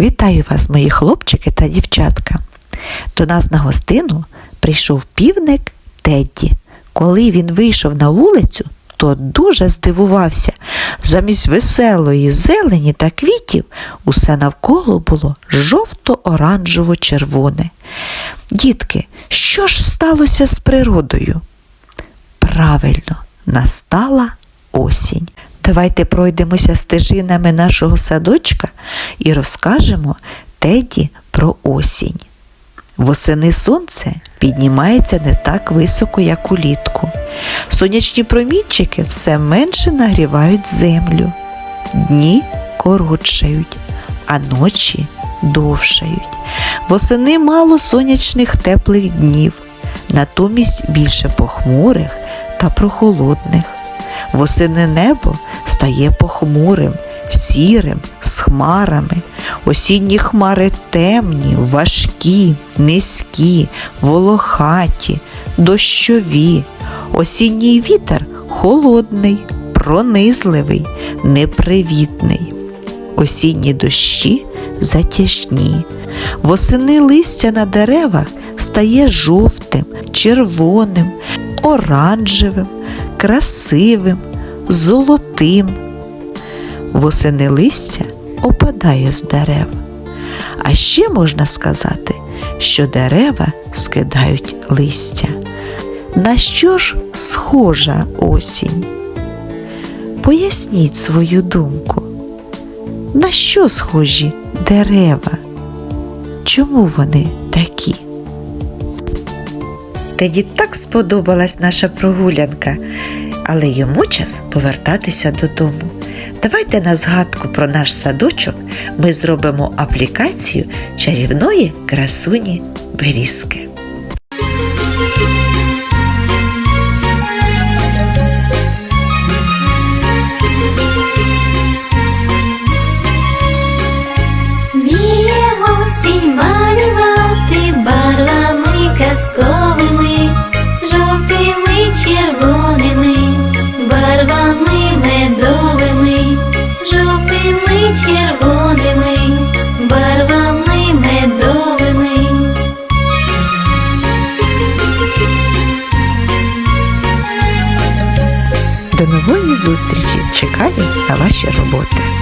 Вітаю вас, мої хлопчики та дівчатка. До нас на гостину прийшов півник Тедді. Коли він вийшов на вулицю, то дуже здивувався. Замість веселої зелені та квітів усе навколо було жовто-оранжево-червоне. Дітки, що ж сталося з природою? Правильно, настала осінь. Давайте пройдемося стежинами нашого садочка і розкажемо Теді про осінь. Восени сонце піднімається не так високо, як улітку. Сонячні промінчики все менше нагрівають землю. Дні коротшають, а ночі довшають. Восени мало сонячних теплих днів, натомість більше похмурих та прохолодних. Восени небо стає похмурим, сірим, з хмарами. Осінні хмари темні, важкі, низькі, волохаті, дощові. Осінній вітер холодний, пронизливий, непривітний. Осінні дощі затяжні. Восени листя на деревах стає жовтим, червоним, оранжевим, красивим, золотим. Восени листя опадає з дерев. А ще можна сказати, що дерева скидають листя. На що ж схожа осінь? Поясніть свою думку. На що схожі дерева? Чому вони такі? Теді так сподобалась наша прогулянка, але йому час повертатися додому. Давайте на згадку про наш садочок ми зробимо аплікацію чарівної красуні Берізки. До нової зустрічі чекаю на ваші роботи.